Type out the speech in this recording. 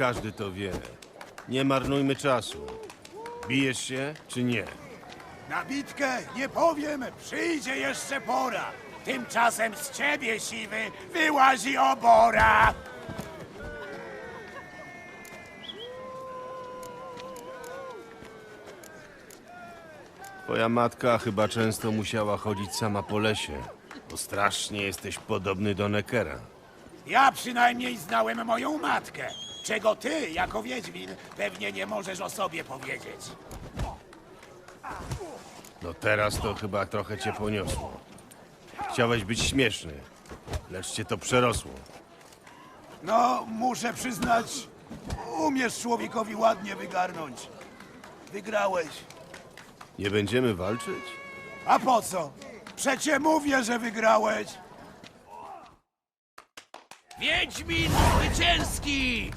każdy to wie. Nie marnujmy czasu. Bijesz się, czy nie? Na bitkę nie powiem, przyjdzie jeszcze pora. Tymczasem z ciebie, siwy, wyłazi obora. Twoja matka chyba często musiała chodzić sama po lesie, bo strasznie jesteś podobny do Neckera. Ja przynajmniej znałem moją matkę. Czego ty, jako Wiedźmin, pewnie nie możesz o sobie powiedzieć. No teraz to chyba trochę cię poniosło. Chciałeś być śmieszny, lecz cię to przerosło. No, muszę przyznać, umiesz człowiekowi ładnie wygarnąć. Wygrałeś. Nie będziemy walczyć? A po co? Przecie mówię, że wygrałeś. Wiedźmin zwycięski!